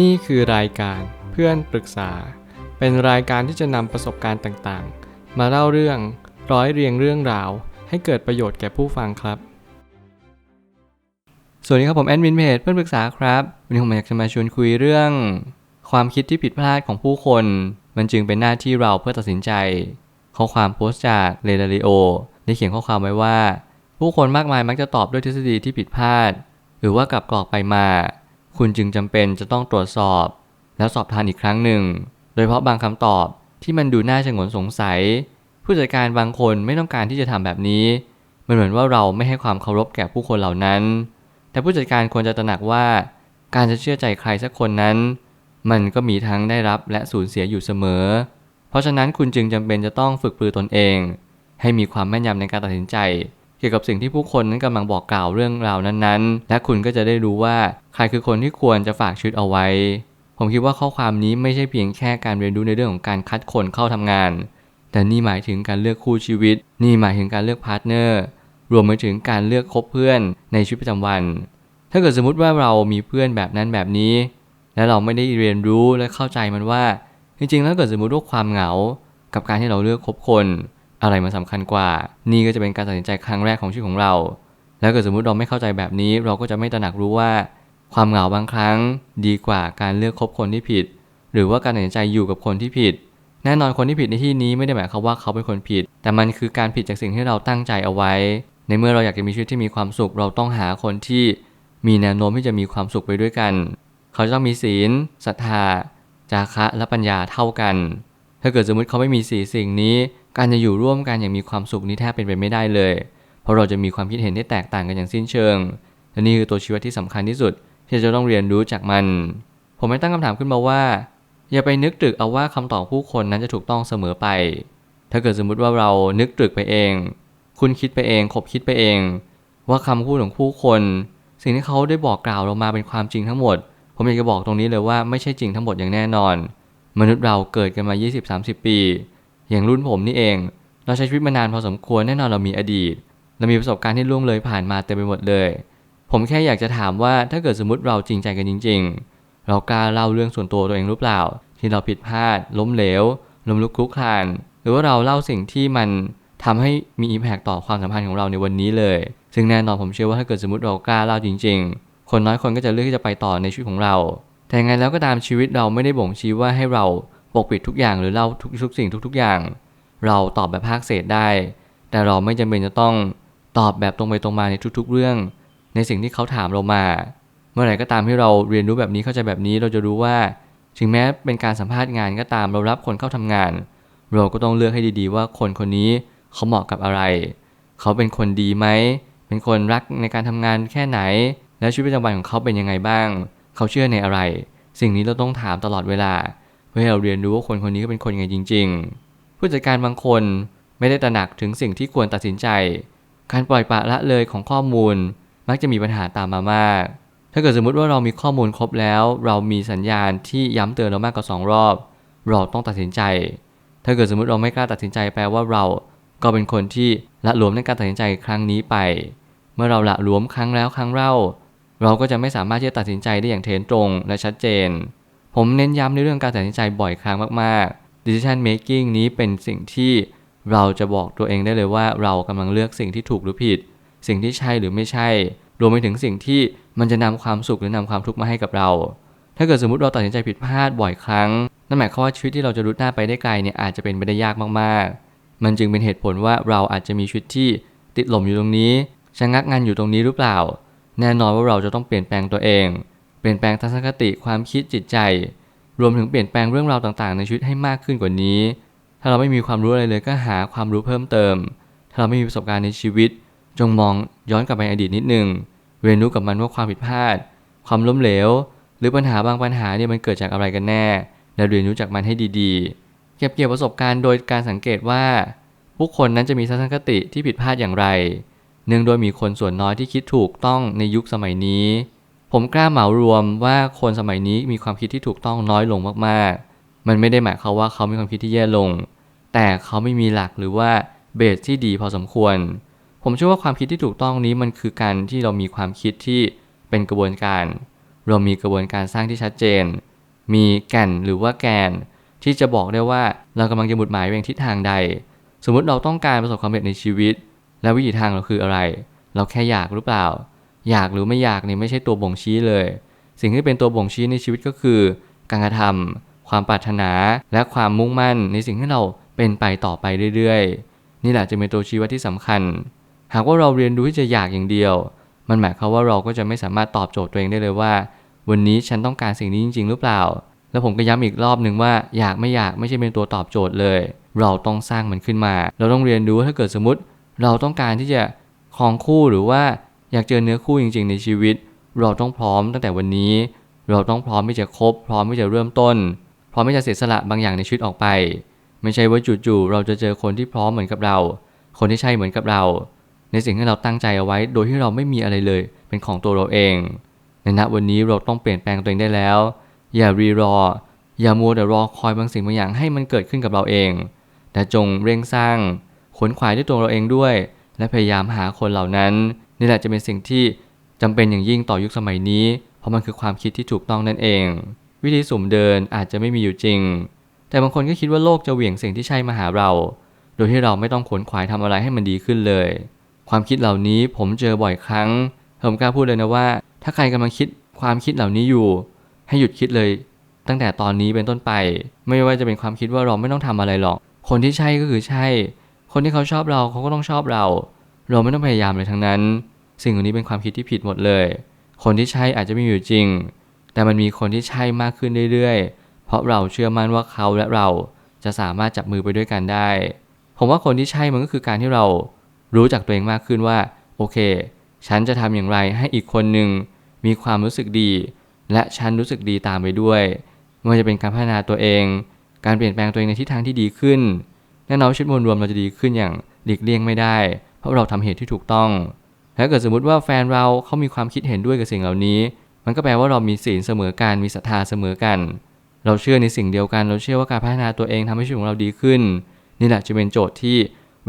นี่คือรายการเพื่อนปรึกษา เป็นรายการที่จะนำประสบการณ์ต่างๆ มาเล่าเรื่องร้อยเรียงเรื่องราว ให้เกิดประโยชน์แก่ผู้ฟังครับ สวัสดีครับผมแอดมินเพจเพื่อนปรึกษาครับ วันนี้ผมอยากจะมาชวนคุยเรื่อง ความคิดที่ผิดพลาดของผู้คน มันจึงเป็นหน้าที่เราเพื่อตัดสินใจ ข้อความโพสต์จากเรดาริโอได้เขียนข้อความไว้ว่า ผู้คนมากมายมักจะตอบด้วยทฤษฎีที่ผิดพลาด หรือว่ากลับกรอกไปมา คุณจึงจำเป็นจะต้องตรวจสอบ แล้วสอบทานอีกครั้งหนึ่ง โดยเฉพาะบางคำตอบที่มันดูน่าชงนสงสัย ผู้จัดการบางคนไม่ต้องการที่จะทำแบบนี้ มันเหมือนว่าเราไม่ให้ความเคารพแก่ผู้คนเหล่านั้น แต่ผู้จัดการควรจะตระหนักว่า การจะเชื่อใจใครสักคนนั้น มันก็มีทั้งได้รับและสูญเสียอยู่เสมอ เพราะฉะนั้นคุณจึงจำเป็นจะต้องฝึกปรือตนเอง ให้มีความแม่นยำในการตัดสินใจ เกี่ยวกับสิ่งที่ผู้คนนั้นกำลังบอกกล่าวเรื่องราวนั้นๆ และคุณก็จะได้รู้ว่าใครคือคนที่ควรจะฝากชีวิตเอาไว้ ผมคิดว่าข้อความนี้ไม่ใช่เพียงแค่การเรียนรู้ในเรื่องของการคัดคนเข้าทำงาน แต่นี่หมายถึงการเลือกคู่ชีวิต นี่หมายถึงการเลือกพาร์ทเนอร์ รวมไปถึงการเลือกคบเพื่อนในชีวิตประจำวัน ถ้าเกิดสมมติว่าเรามีเพื่อนแบบนั้นแบบนี้ และเราไม่ได้เรียนรู้และเข้าใจมันว่า จริงๆ แล้วเกิดสมมติว่าความเหงา กับการที่เราเลือกคบคน อะไรมันสำคัญกว่า นี่ก็จะเป็นการตัดสินใจครั้งแรกของชีวิตของเรา แล้วเกิดสมมุติเราไม่เข้าใจแบบนี้ เราก็จะไม่ตระหนักรู้ว่า ความเหงาบางครั้ง ดีกว่าการเลือกคบคนที่ผิด หรือว่าการตัดสินใจอยู่กับคนที่ผิด แน่นอนคนที่ผิดในที่นี้ไม่ได้หมายความว่าเขาเป็นคนผิด แต่มันคือการผิดจากสิ่งที่เราตั้งใจเอาไว้ ในเมื่อเราอยากจะมีชีวิตที่มีความสุข เราต้องหาคนที่มีแนวโน้มที่จะมีความสุขไปด้วยกัน เขาจะต้องมีศีลศรัทธาจาคะและปัญญาเท่ากัน ถ้าเกิดสมมติเขาไม่มีสีสิ่งนี้ การจะอยู่ร่วมกันอย่างมีความสุขนี้แทบเป็นไปไม่ได้เลย เพราะเราจะมีความคิดเห็นที่แตกต่างกันอย่างสิ้นเชิง และนี่คือตัวชีวิตที่สำคัญที่สุด ที่จะต้องเรียนรู้จากมัน ผมไม่ตั้งคำถามขึ้นมาว่า อย่าไปนึกตรึกเอาว่าคำตอบผู้คนนั้นจะถูกต้องเสมอไป ถ้าเกิดสมมุติว่าเรานึกตรึกไปเอง คุณคิดไปเองคบคิดไปเอง ว่าคำพูดของผู้คน สิ่งที่เขาได้บอกกล่าวเรามาเป็นความจริงทั้งหมด ผมอยากจะบอกตรงนี้เลยว่าไม่ใช่จริงทั้งหมดอย่างแน่นอน มนุษย์เราเกิดกันมา 20-30 ปี อย่างรุ่นผมนี่เอง เราใช้ชีวิตมานานพอสมควรแน่นอนเรามีอดีต เรามีประสบการณ์ที่ล่วงเลยผ่านมาเต็มไปหมดเลย ผมแค่อยากจะถามว่าถ้าเกิดสมมติเราจริงใจกันจริง ๆ เรากล้าเล่าเรื่องส่วนตัวตัวเองหรือเปล่า ที่เราผิดพลาด ล้มเหลวล้มลุกคลุกคลาน หรือว่าเราเล่าสิ่งที่มันทำให้มีอิมแพกต่อความสัมพันธ์ของเราในวันนี้เลย ซึ่งแน่นอนผมเชื่อว่าถ้าเกิดสมมติเรากล้าเล่าจริง ๆ คนน้อยคนก็จะเลือกที่จะไปต่อในชีวิตของเรา แต่ยังไงแล้วก็ตามชีวิตเราไม่ได้บ่งชี้ว่าให้เรา ปกปิดทุกอย่างหรือเล่าทุกๆสิ่งทุก ๆอย่าง เราตอบแบบภาคเศษได้ แต่เราไม่จำเป็นจะต้องตอบแบบตรงไปตรงมาในทุก ๆ เรื่อง ในสิ่งที่เขาถามเรามา เมื่อไหร่ก็ตามที่เราเรียนรู้แบบนี้เข้าใจแบบนี้เราจะรู้ว่าถึงแม้เป็นการสัมภาษณ์งานก็ตามเรารับคนเข้าทำงาน เราก็ต้องเลือกให้ดีๆ ว่าคนคนนี้เขาเหมาะกับอะไร เขาเป็นคนดีไหม เป็นคนรักในการทำงานแค่ไหน และชีวิตประจำวันของเขาเป็นยังไงบ้าง เขาเชื่อในอะไร สิ่งนี้เราต้องถามตลอดเวลา พื่อให้เราเรียนรู้ว่าคนคนนี้ก็เป็นคนยังไงจริง ๆ ผู้จัดการบางคนไม่ได้ตระหนักถึงสิ่งที่ควรตัดสินใจ การปล่อยปละละเลยของข้อมูล มักจะมีปัญหาตามมามาก ถ้าเกิดสมมุติว่าเรามีข้อมูลครบแล้ว เรามีสัญญาณที่ย้ำเตือนเรามากกว่าสองรอบ เราต้องตัดสินใจ ถ้าเกิดสมมติเราไม่กล้าตัดสินใจแปลว่าเรา ก็เป็นคนที่ละหลวมในการตัดสินใจครั้งนี้ไป เมื่อเราละหลวมครั้งแล้วครั้งเล่า เราก็จะไม่สามารถที่จะตัดสินใจได้อย่างเทนตรงและชัดเจน ผมเน้นย้ำในเรื่องการตัดสินใจบ่อยครั้งมากๆ decision making นี้เป็นสิ่งที่เราจะบอกตัวเองได้เลยว่าเรากำลังเลือกสิ่งที่ถูกหรือผิด สิ่งที่ใช่หรือไม่ใช่ รวมไปถึงสิ่งที่มันจะนำความสุขหรือนำความทุกข์มาให้กับเรา ถ้าเกิดสมมติเราตัดสินใจผิดพลาดบ่อยครั้งนั่นหมายความว่าชีวิตที่เราจะรุดหน้าไปได้ไกลเนี่ยอาจจะเป็นไปได้ยากมากๆ มันจึงเป็นเหตุผลว่าเราอาจจะมีชีวิตที่ติดหล่มอยู่ตรงนี้ชะงักงันอยู่ตรงนี้หรือเปล่า แน่นอนว่าเราจะต้องเปลี่ยนแปลงตัวเอง ลี่ยนแปลงทัศนคติความคิดจิตใจ รวมถึงเปลี่ยนแปลงเรื่องราวต่างๆ ในชีวิตให้มากขึ้นกว่านี้ ถ้าเราไม่มีความรู้อะไรเลยก็หาความรู้เพิ่มเติม ถ้าเราไม่มีประสบการณ์ในชีวิต จงมองย้อนกลับไปอดีตนิดนึงเรียนรู้กับมันว่าความผิดพลาด ความล้มเหลว หรือปัญหาบางปัญหาเนี่ยมันเกิดจากอะไรกันแน่ และเรียนรู้จากมันให้ดีๆ เก็บเกี่ยวประสบการณ์โดยการสังเกตว่าผู้คนนั้นจะมีทัศนคติที่ผิดพลาดอย่างไร เนื่องโดยมีคนส่วนน้อยที่คิดถูกต้องในยุคสมัยนี้ ผมกล้าเหมารวมว่าคนสมัยนี้มีความคิดที่ถูกต้องน้อยลงมากๆ มันไม่ได้หมายความว่าเขามีความคิดที่แย่ลง แต่เขาไม่มีหลักหรือว่าเบสที่ดีพอสมควร ผมเชื่อว่าความคิดที่ถูกต้องนี้มันคือการที่เรามีความคิดที่เป็นกระบวนการ เรามีกระบวนการสร้างที่ชัดเจน มีแก่นหรือว่าแกน ที่จะบอกได้ว่าเรากำลังจะหมุดหมายไปทิศทางใด สมมุติเราต้องการประสบความสำเร็จในชีวิต และวิถีทางเราคืออะไร เราแค่อยากหรือเปล่า อยากหรือไม่อยากนี่ไม่ใช่ตัวบ่งชี้เลย สิ่งที่เป็นตัวบ่งชี้ในชีวิตก็คือ การกระทำความปรารถนาและความมุ่งมั่นในสิ่งที่เราเป็นไปต่อไปเรื่อยๆ นี่แหละจะเป็นตัวชี้วัดที่สำคัญ หากว่าเราเรียนรู้ที่จะอยากอย่างเดียว มันหมายความว่าเราก็จะไม่สามารถตอบโจทย์ตัวเองได้เลยว่า วันนี้ฉันต้องการสิ่งนี้จริง ๆ หรือเปล่า แล้วผมก็ย้ำอีกรอบหนึ่งว่าอยากไม่อยากไม่ใช่เป็นตัวตอบโจทย์เลย เราต้องสร้างมันขึ้นมา เราต้องเรียนรู้ถ้าเกิดสมมติ เราต้องการที่จะครองคู่หรือว่า อยากเจอเนื้อคู่จริง ๆ ในชีวิต เราต้องพร้อมตั้งแต่วันนี้ เราต้องพร้อมที่จะคบ พร้อมที่จะเริ่มต้น พร้อมที่จะเสียสละบางอย่างในชีวิตออกไป ไม่ใช่ว่าจู่ๆเราจะเจอคนที่พร้อมเหมือนกับเรา คนที่ใช่เหมือนกับเรา ในสิ่งที่เราตั้งใจเอาไว้ โดยที่เราไม่มีอะไรเลย เป็นของตัวเราเอง ในณวันนี้เราต้องเปลี่ยนแปลงตัวเองได้แล้ว อย่ารีรอ อย่ามัวแต่รอคอยบางสิ่งบางอย่างให้มันเกิดขึ้นกับเราเอง แต่จงเร่งสร้างขวนขวายด้วยตัวเราเองด้วย และพยายามหาคนเหล่านั้น นี่แหละจะเป็นสิ่งที่จำเป็นอย่างยิ่งต่อยุคสมัยนี้ เพราะมันคือความคิดที่ถูกต้องนั่นเอง วิธีสุ่มเดินอาจจะไม่มีอยู่จริง แต่บางคนก็คิดว่าโลกจะเหวี่ยงสิ่งที่ใช่มาหาเรา โดยที่เราไม่ต้องขวนขวายทำอะไรให้มันดีขึ้นเลย ความคิดเหล่านี้ผมเจอบ่อยครั้งผมกล้าพูดเลยนะว่า ถ้าใครกำลังคิดความคิดเหล่านี้อยู่ ให้หยุดคิดเลย ตั้งแต่ตอนนี้เป็นต้นไป ไม่ว่าจะเป็นความคิดว่าเราไม่ต้องทำอะไรหรอก คนที่ใช่ก็คือใช่ คนที่เขาชอบเราเขาก็ต้องชอบเรา เราไม่ต้องพยายามเลยทั้งนั้น สิ่งเหล่านี้เป็นความคิดที่ผิดหมดเลย คนที่ใช่อาจจะไม่อยู่จริง แต่มันมีคนที่ใช่มากขึ้นเรื่อยๆ เพราะเราเชื่อมั่นว่าเขาและเราจะสามารถจับมือไปด้วยกันได้ ผมว่าคนที่ใช่มันก็คือการที่เรารู้จักตัวเองมากขึ้นว่า โอเค ฉันจะทำอย่างไรให้อีกคนหนึ่งมีความรู้สึกดี และฉันรู้สึกดีตามไปด้วยไม่ว่าจะเป็นการพัฒนาตัวเอง การเปลี่ยนแปลงตัวเองในทิศทางที่ดีขึ้นแน่นอนชีวิตมวลรวมเราจะดีขึ้นอย่างหลีกเลี่ยงไม่ได้ ราะเราทำเหตุที่ถูกต้อง ถ้าเกิดสมมติว่าแฟนเราเขามีความคิดเห็นด้วยกับสิ่งเหล่านี้ มันก็แปลว่าเรามีศีลเสมอกันมีศรัทธาเสมอกัน เราเชื่อในสิ่งเดียวกัน เราเชื่อว่าการพัฒนาตัวเองทำให้ชีวิตของเราดีขึ้น นี่แหละจะเป็นโจทย์ที่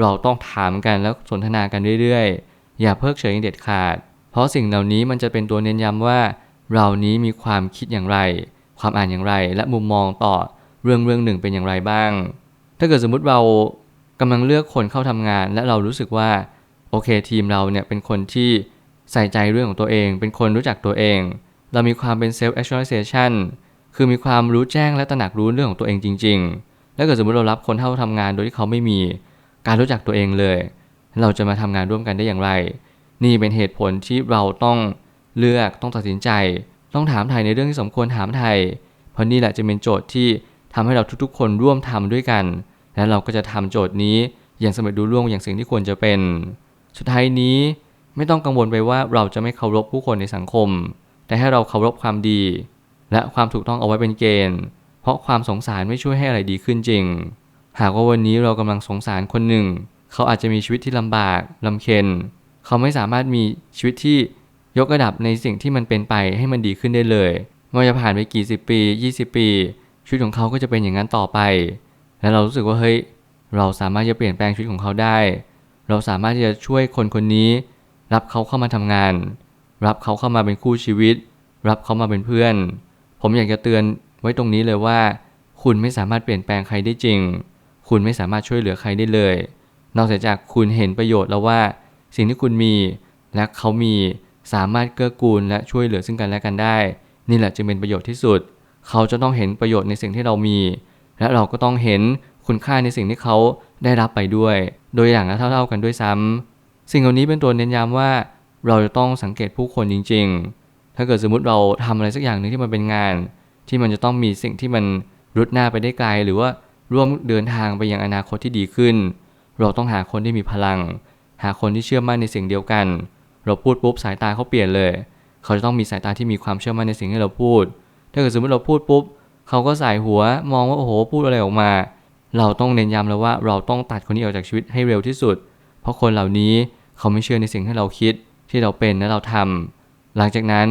เราต้องถามกันแล้วสนทนากันเรื่อยๆ อย่าเพิกเฉยเด็ดขาด เพราะสิ่งเหล่านี้มันจะเป็นตัวเน้นย้ำว่า เรานี้มีความคิดอย่างไร ความอ่านอย่างไร และมุมมองต่อเรื่องเรื่องหนึ่งเป็นอย่างไรบ้าง ถ้าเกิดสมมุติเรา กำลังเลือกคนเข้าทำงาน และเรารู้สึกว่าโอเคทีมเราเนี่ยเป็นคนที่ใส่ใจเรื่องของตัวเอง เป็นคนรู้จักตัวเอง เรามีความเป็น self actualization คือมีความรู้แจ้งและตระหนักรู้เรื่องของตัวเองจริง ๆ แล้วเกิดสมมติเรารับคนเข้าทำงานโดยที่เขาไม่มีการรู้จักตัวเองเลย เราจะมาทำงานร่วมกันได้อย่างไร นี่เป็นเหตุผลที่เราต้องเลือกต้องตัดสินใจ ต้องถามไทยในเรื่องที่สมควรถามไทย เพราะนี่แหละจะเป็นโจทย์ที่ทำให้เราทุกๆ คนร่วมทำด้วยกัน และเราก็จะทำโจทย์นี้อย่างสมเร็จดูร่วงอย่างสิ่งที่ควรจะเป็น สุดท้ายนี้ไม่ต้องกังวลไปว่าเราจะไม่เคารพผู้คนในสังคม แต่ให้เราเคารพความดี และความถูกต้องเอาไว้เป็นเกณฑ์ เพราะความสงสารไม่ช่วยให้อะไรดีขึ้นจริง หากว่าวันนี้เรากำลังสงสารคนหนึ่ง เขาอาจจะมีชีวิตที่ลำบากลำเค็ญเขาไม่สามารถมีชีวิตที่ยกระดับในสิ่งที่มันเป็นไปให้มันดีขึ้นได้เลยไม่ว่าจะผ่านไปกี่สิบปี 20 ปีชีวิตของเขาก็จะเป็นอย่างนั้นต่อไป และเรารู้สึกว่าเฮ้ยเราสามารถจะเปลี่ยนแปลงชีวิตของเขาได้ เราสามารถที่จะช่วยคนคนนี้ รับเขาเข้ามาทำงาน รับเขาเข้ามาเป็นคู่ชีวิต รับเขามาเป็นเพื่อน ผมอยากจะเตือนไว้ตรงนี้เลยว่า คุณไม่สามารถเปลี่ยนแปลงใครได้จริง คุณไม่สามารถช่วยเหลือใครได้เลย นอกจากคุณเห็นประโยชน์แล้วว่า สิ่งที่คุณมีและเขามีสามารถเกื้อกูลและช่วยเหลือซึ่งกันและกันได้ นี่แหละจึงเป็นประโยชน์ที่สุด เขาจะต้องเห็นประโยชน์ในสิ่งที่เรามี และเราก็ต้องเห็นคุณค่าในสิ่งที่เขาได้รับไปด้วย โดยอย่างละเท่า ๆ กันด้วยซ้ำสิ่งเหล่านี้เป็นตัวเน้นย้ำว่า เราจะต้องสังเกตผู้คนจริง ๆ ถ้าเกิดสมมุติเราทำอะไรสักอย่างหนึ่งที่มันเป็นงาน ที่มันจะต้องมีสิ่งที่มันรุดหน้าไปได้ไกล หรือว่าร่วมเดินทางไปยังอนาคตที่ดีขึ้น เราต้องหาคนที่มีพลัง หาคนที่เชื่อมั่นในสิ่งเดียวกัน เราพูดปุ๊บสายตาเขาเปลี่ยนเลย เขาจะต้องมีสายตาที่มีความเชื่อมั่นในสิ่งที่เราพูด ถ้าเกิดสมมติเราพูดปุ๊บ เขาก็สายหัวมองว่าโอ้โหพูดอะไรออกมา เราต้องเน้นย้ำแล้วว่าเราต้องตัดคนนี้ออกจากชีวิตให้เร็วที่สุด เพราะคนเหล่านี้เขาไม่เชื่อในสิ่งที่เราคิดที่เราเป็นและเราทำหลังจากนั้น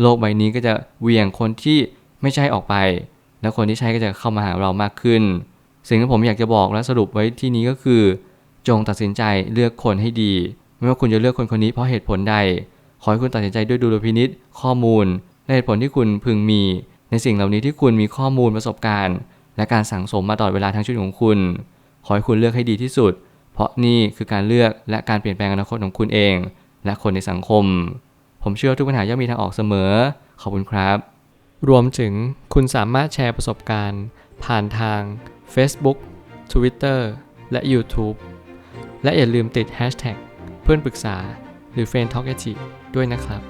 โลกใบนี้ก็จะเวี่ยงคนที่ไม่ใช่ออกไป และคนที่ใช่ก็จะเข้ามาหาเรามากขึ้น สิ่งที่ผมอยากจะบอกและสรุปไว้ที่นี้ก็คือ จงตัดสินใจเลือกคนให้ดี ไม่ว่าคุณจะเลือกคนคนนี้เพราะเหตุผลใด ขอให้คุณตัดสินใจด้วยดุลพินิษข้อมูลและเหตุผลที่คุณพึงมี ในสิ่งเหล่านี้ที่คุณมีข้อมูลประสบการณ์ และการสั่งสมมาตลอดเวลาทั้งชีวิตของคุณ ขอให้คุณเลือกให้ดีที่สุด เพราะนี่คือการเลือกและการเปลี่ยนแปลงอนาคตของคุณเอง และคนในสังคม ผมเชื่อว่าทุกปัญหาย่อมมีทางออกเสมอ ขอบคุณครับ รวมถึงคุณสามารถแชร์ประสบการณ์ ผ่านทาง Facebook Twitter และ YouTube และอย่าลืมติด Hashtag เพื่อนปรึกษาหรือ f r ร e n d Talk ด้วยนะครับ